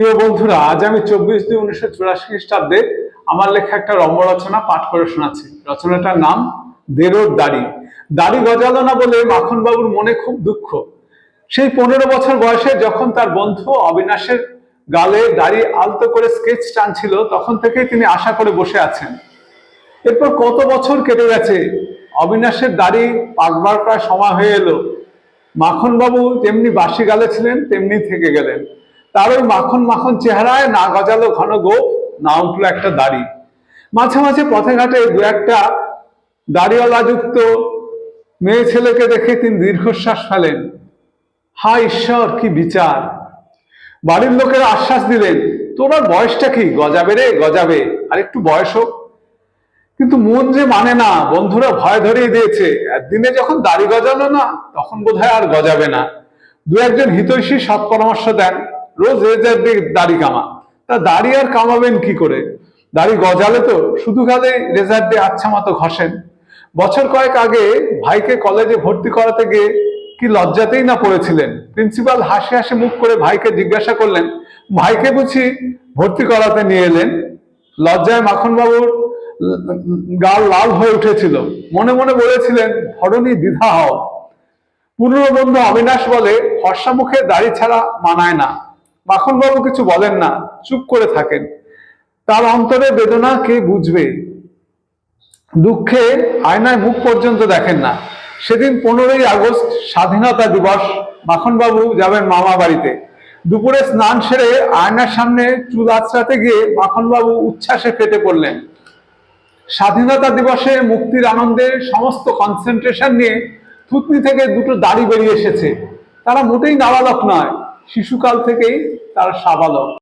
প্রিয় বন্ধুরা, আজ আমি চব্বিশ দুই উনিশশো চুরাশি খ্রিস্টাব্দে আমার লেখা একটা রম্য রচনা পাঠ করে শোনাচ্ছি। রচনাটার নাম দেরোর দাড়ি। দাড়ি গজালো না বলে মাখন বাবুর মনে খুব দুঃখ। সেই পনেরো বছর বয়সে যখন তার বন্ধু অবিনাশের গালে দাড়ি আলতো করে স্কেচ টানছিল, তখন থেকেই তিনি আশা করে বসে আছেন। এরপর কত বছর কেটে গেছে, অবিনাশের দাড়ি পাকবার প্রায় সময় হয়ে এলো। মাখনবাবু যেমনি বাসি গালে ছিলেন তেমনি থেকে গেলেন। তার ওই মাখন মাখন চেহারায় না গজালো ঘন গোপ, না উঠল একটা দাড়ি। মাঝে মাঝে পথে ঘাটে দু একটা দাড়িওয়ালা যুক্ত মেয়ে ছেলেকে দেখে তিনি দীর্ঘশ্বাস ফেলেন। হা ঈশ্বর, কি বিচার। বাড়ির লোকেরা আশ্বাস দিলেন, তোর আর বয়সটা কি? গজাবে রে, গজাবে। আর একটু বয়স হোক। কিন্তু মন যে মানে না, বন্ধুরা ভয় ধরিয়ে দিয়েছে, একদিনে যখন দাড়ি গজালো না, তখন বোধহয় আর গজাবে না। দু একজন হিতৈষী সৎ পরামর্শ দেন। রোজ রেজার দিয়ে দাড়ি কামা। তা দাড়ি আর কামাবেন কি করে? দাড়ি গজালে তো শুধু গালে রেজার দিয়ে আচ্ছা মতো ঘষেন। বছর কয়েক আগে ভাইকে কলেজে ভর্তি করাতে গিয়ে কি লজ্জাতেই না পড়েছিলেন। প্রিন্সিপাল হাসি হাসি মুখ করে ভাইকে জিজ্ঞাসা করলেন, ভাইকে বুঝি ভর্তি করাতে নিয়ে এলেন? লজ্জায় মাখনবাবুর গাল লাল হয়ে উঠেছিল। মনে মনে বলেছিলেন ধরনী দ্বিধা হও। পুরনো বন্ধু অবিনাশ বলে, হর্ষা মুখে দাড়ি ছাড়া মানায় না। মাখনবাবু কিছু বলেন না, চুপ করে থাকেন। তার অন্তরে বেদনা কে বুঝবে? দুঃখে আয়নায় মুখ পর্যন্ত দেখেন না। সেদিন পনেরোই আগস্ট, স্বাধীনতা দিবস মাখনবাবু যাবেন মামা বাড়িতে। দুপুরে স্নান সেরে আয়নার সামনে চুল আঁচড়াতে গিয়ে মাখনবাবু উচ্ছ্বাসে ফেটে পড়লেন। স্বাধীনতা দিবসে মুক্তির আনন্দে সমস্ত কনসেন্ট্রেশন নিয়ে থুতনি থেকে দুটো দাড়ি বেরিয়ে এসেছে। তারা মোটেই নাবালক নয়। শিশুকাল থেকেই তার সাবালক